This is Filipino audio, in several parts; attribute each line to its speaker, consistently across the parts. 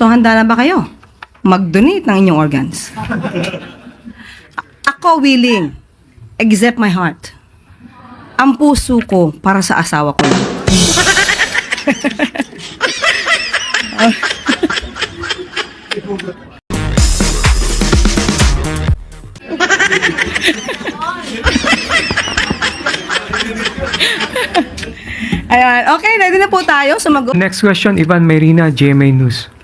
Speaker 1: So, handa na ba kayo? Mag-donate ng inyong organs. Ako willing, except my heart. Ang puso ko para sa asawa ko. Ayan. Okay, ready na po tayo. Sumagot.
Speaker 2: Next question, Ivan Mayrina, GMA News.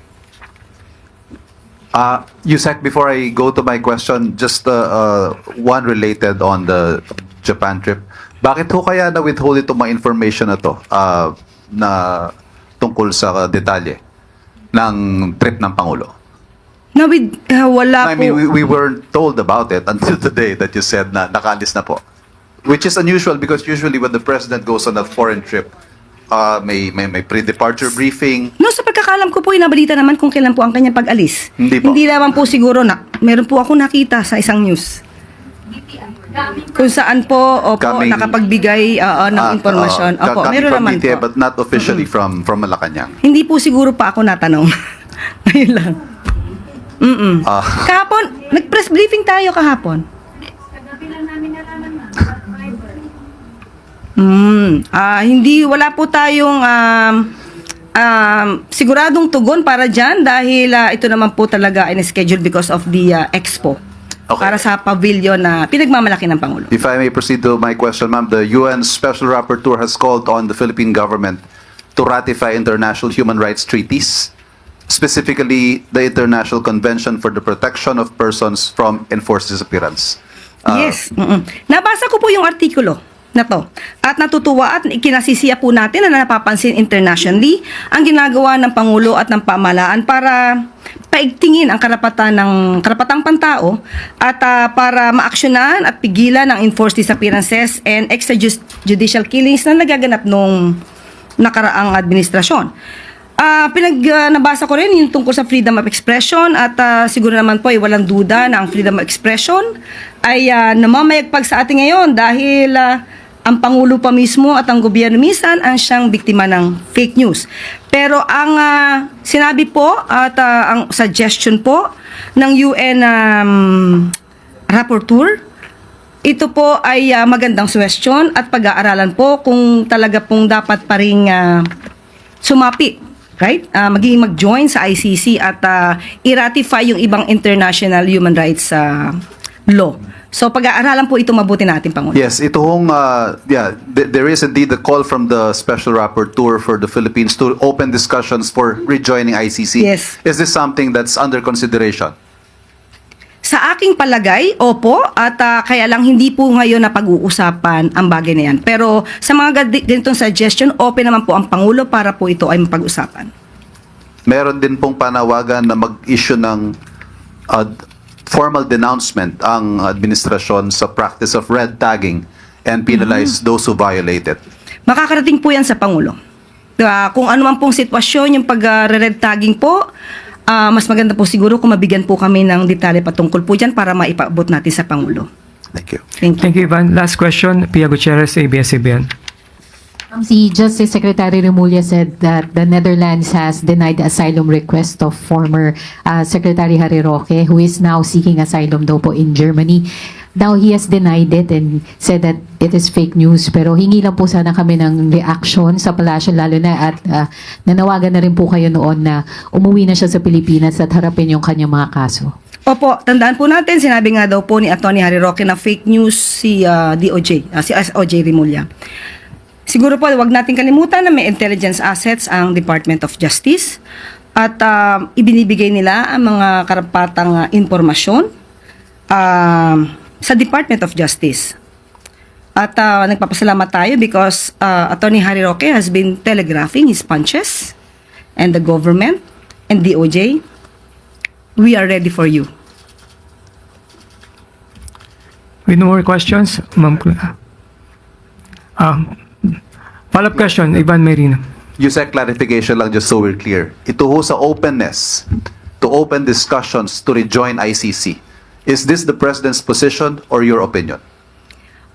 Speaker 3: Uh, Yusek, before I go to my question, just uh, uh, one related on the Japan trip. Bakit ho kaya na withhold itong mga information na to uh, na tungkol sa detalye ng trip ng Pangulo?
Speaker 1: Na with, uh, wala
Speaker 3: I
Speaker 1: po.
Speaker 3: mean, we, we weren't told about it until today that you said na nakaalis na po. Which is unusual because usually when the president goes on a foreign trip, uh, may, may, may pre-departure briefing,
Speaker 1: No, sa pagkakalam ko po, inabalita naman kung kailan po ang kanyang pag-alis.
Speaker 3: Hindi po.
Speaker 1: naman po siguro na, meron po ako nakita sa isang news. Kung saan po, opo,
Speaker 3: Coming-
Speaker 1: nakapagbigay uh, uh, ng
Speaker 3: Ah,
Speaker 1: informasyon.
Speaker 3: uh,
Speaker 1: opo, meron
Speaker 3: from
Speaker 1: naman
Speaker 3: DTI,
Speaker 1: po.
Speaker 3: but not officially from from Malacanang.
Speaker 1: Hindi po siguro pa ako natanong. Ayun lang. Mm-mm.
Speaker 3: Ah.
Speaker 1: Kahapon, nag-press briefing tayo kahapon. Hmm. Ah, hindi wala po tayong um, um, siguradong tugon para diyan dahil ah, ito naman po talaga ay schedule because of the ah, expo.
Speaker 3: Okay.
Speaker 1: Para sa pavilion na pinagmamalaki ng Pangulo.
Speaker 3: If I may proceed to my question, ma'am, the UN Special Rapporteur has called on the Philippine government to ratify international human rights treaties, specifically the International Convention for the Protection of Persons from Enforced Disappearance. Uh,
Speaker 1: Yes. mm-mm. Nabasa ko po yung artikulo na to. At natutuwa at ikinasisiya po natin na napapansin internationally ang ginagawa ng Pangulo at ng pamahalaan para paigtingin ang karapatan ng karapatang pantao at ah, para maaksyonan at pigilan ang enforced disappearances and extrajudicial killings na nagaganap nung nakaraang administrasyon. Ah, pinag ah, nabasa ko rin yung tungkol sa freedom of expression at ah, siguro naman po ay walang duda na ang freedom of expression ay ah, namamayagpag sa atin ngayon dahil ah, ang Pangulo pa mismo at ang gobyerno minsan ang siyang biktima ng fake news. Pero ang ah, sinabi po at ah, ang suggestion po ng UN um, rapporteur ito po ay ah, magandang suggestion at pag-aaralan po kung talaga pong dapat pa rin ah, sumapi, right? Ah, magiging mag-join sa ICC at ah, i-ratify yung ibang international human rights ah, law. So pag-aaralan po ito mabuti natin, Pangulo.
Speaker 3: Yes, ito hong, uh, yeah, th- there is indeed a call from the Special Rapporteur for the Philippines to open discussions for rejoining ICC.
Speaker 1: Yes.
Speaker 3: Is this something that's under consideration?
Speaker 1: Sa aking palagay, opo, at ah, kaya lang hindi po ngayon na pag-uusapan ang bagay na yan. Pero sa mga gadi- ganitong suggestion, open naman po ang Pangulo para po ito ay mapag-usapan.
Speaker 3: meron din pong panawagan na mag-issue ng uh, formal denouncement ang administrasyon sa practice of red tagging and penalize those who violate it.
Speaker 1: Makakarating po yan sa Pangulo. Ah, kung ano man pong sitwasyon, yung pag-red tagging po, ah, mas maganda po siguro kung mabigyan po kami ng detalye patungkol po dyan para maipaabot natin sa Pangulo.
Speaker 3: Thank you.
Speaker 1: Thank you.
Speaker 2: Thank you, Ivan. Last question, Pia Gutierrez, ABS-CBN.
Speaker 4: Si Justice Secretary Remulla said that the Netherlands has denied the asylum request of former uh, Secretary Harry Roque, who is now seeking asylum daw po in Germany. Now, he has denied it and said that it is fake news. Pero hingi lang po sana kami ng reaction sa palasyo, lalo na at uh, nanawagan na rin po kayo noon na umuwi na siya sa Pilipinas at harapin yung kanyang mga kaso.
Speaker 1: Opo, tandaan po natin, sinabi nga daw po ni Atty. Harry Roque na fake news si ah, DOJ, ah, si SOJ Rimulya. Siguro po, wag natin kalimutan na may intelligence assets ang Department of Justice at ah, ibinibigay nila ang mga karapatang ah, impormasyon ah, sa Department of Justice. At ah, nagpapasalamat tayo because uh, Attorney Harry Roque has been telegraphing his punches and the government and DOJ. We are ready for you.
Speaker 2: With no more questions, Ma'am. Cla- Ah, follow-up question, Ivan Mayrina.
Speaker 3: Yusek, clarification lang just so we're clear. Ito ho sa openness to open discussions to rejoin ICC. Is this the President's position or your opinion?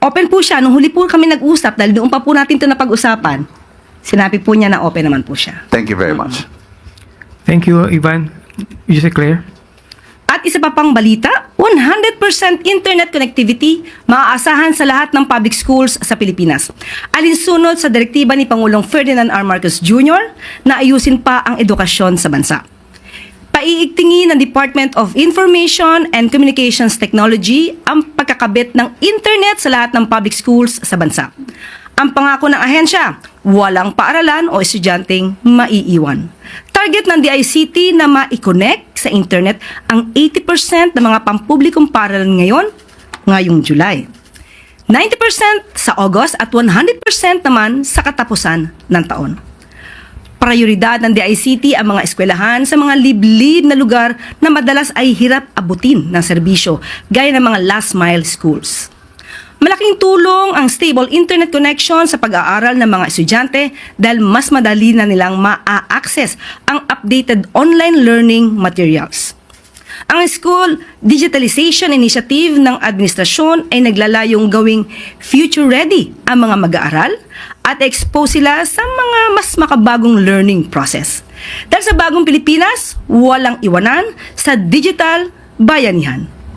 Speaker 1: Open po siya. Nung huli po kami nag-usap, dahil doon pa po natin ito napag-usapan, sinabi po niya na open naman po siya.
Speaker 3: Thank you very much.
Speaker 2: Thank you, Ivan. Yusek Claire.
Speaker 1: At isa pa pang balita, 100% internet connectivity maaasahan sa lahat ng public schools sa Pilipinas. Alinsunod sa direktiba ni Pangulong Ferdinand R. Marcos Jr. na ayusin pa ang edukasyon sa bansa. Paiigtingin ng Department of Information and Communications Technology ang pagkakabit ng internet sa lahat ng public schools sa bansa. Ang pangako ng ahensya, walang paaralan o estudyanteng maiiwan. Target ng DICT na ma-connect sa internet ang 80% ng mga pampublikong paaralan ngayon, ngayong July. 90% sa August at 100% naman sa katapusan ng taon. Prioridad ng DICT ang mga eskwelahan sa mga liblib na lugar na madalas ay hirap abutin ng serbisyo, gaya ng mga last mile schools. Malaking tulong ang stable internet connection sa pag-aaral ng mga estudyante dahil mas madali na nilang ma-access ang updated online learning materials. Ang School Digitalization Initiative ng administrasyon ay naglalayong gawing future-ready ang mga mag-aaral at expose sila sa mga mas makabagong learning process. Dahil sa bagong Pilipinas, walang iwanan sa digital bayanihan.